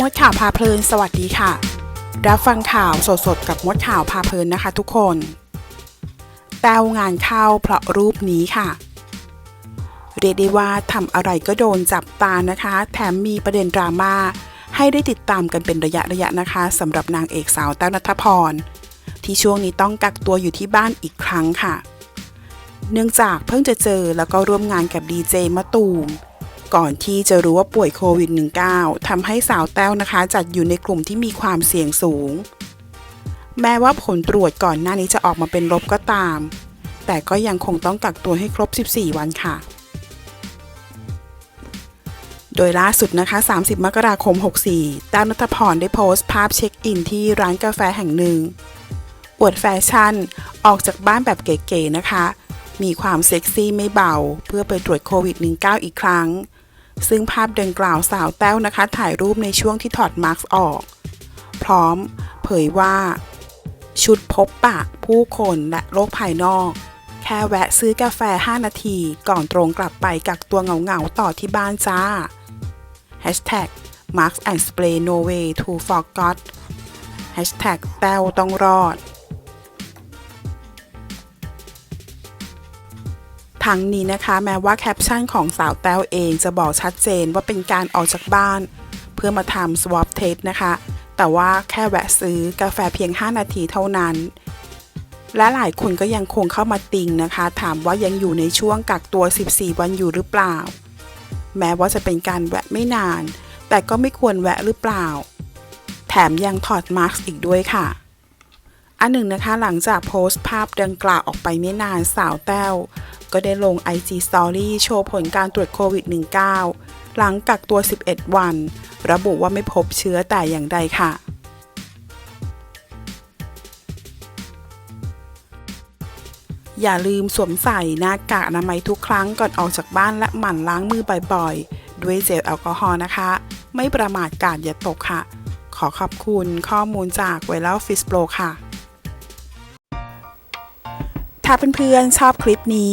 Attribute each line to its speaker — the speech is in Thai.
Speaker 1: มดข่าวพาเพลิน สวัสดีค่ะ รับฟังข่าวสดๆ กับมดข่าวพาเพลินนะคะทุกคน แต้วงานเข้าเพราะรูปนี้ค่ะ เรียกได้ว่าทำอะไรก็โดนจับตานะคะ แถมมีประเด็นดราม่าให้ได้ติดตามกันเป็นระยะระยะนะคะสำหรับนางเอกสาวแต้วนัทพร ที่ช่วงนี้ต้องกักตัวอยู่ที่บ้านอีกครั้งค่ะ เนื่องจากเพิ่งจะเจอแล้วก็ร่วมงานกับดีเจมะตูม ก่อนที่จะรู้ว่าป่วยโควิด -19 ทำให้สาวแต้วนะคะ จัดอยู่ในกลุ่มที่มีความเสี่ยงสูง แม้ว่าผลตรวจก่อนหน้านี้จะออกมาเป็นลบก็ตาม แต่ก็ยังคงต้องกักตัวให้ครบ 14 วันค่ะ โดยล่าสุดนะคะ 30 มกราคม 64แต้วนัทพรได้โพสต์ภาพเช็คอินที่ร้านกาแฟแห่งหนึ่งอวดแฟชั่นออกจากบ้านแบบเก๋ๆนะคะมีความเซ็กซี่ไม่เบา เพื่อไปตรวจโควิด -19 อีกครั้ง ซึ่งภาพดังกล่าวสาวแต้วนะคะ ถ่ายรูปในช่วงที่ถอดมาสก์ออก พร้อมเผยว่า ชุดพบปะผู้คนและโลกภายนอก แค่แวะซื้อกาแฟ 5 นาทีก่อนตรงกลับไปกักตัวเหงาๆต่อที่บ้านจ้า Hashtag Marks and Spray No Way to Forgot Hashtag แต้วต้องรอด ทั้งนี้นะคะ แม้ว่าแคปชั่นของสาวแต้วเองจะบอกชัดเจนว่าเป็นการออกจากบ้าน เพื่อมาทำ swab test นะคะ แต่ว่าแค่แวะซื้อกาแฟเพียง 5 นาทีเท่านั้น และหลายคนก็ยังคงเข้ามาติงนะคะ ถามว่ายังอยู่ในช่วงกักตัว 14 วันอยู่หรือเปล่า แม้ว่าจะเป็นการแวะไม่นาน แต่ก็ไม่ควรแวะหรือเปล่า แถมยังถอดมาสก์อีกด้วยค่ะอันหนึ่งนะคะหลังจากโพสต์ภาพดังกล่าวออกไปไม่นานสาวแต้ว ก็ได้ลง IG Story โชว์ผลการตรวจโควิด -19 หลังกักตัว 11 วัน ระบุว่าไม่พบเชื้อแต่อย่างใดค่ะอย่าลืมสวมใส่หน้ากากอนามัยทุกครั้งก่อนออกจากบ้านและหมั่นล้างมือบ่อยๆ ด้วยเจลแอลกอฮอล์นะคะ ไม่ประมาทกาดอย่าตกค่ะ ขอขอบคุณข้อมูลจากไวรัลฟิสโปรค่ะ ถ้าเพื่อนๆชอบคลิปนี้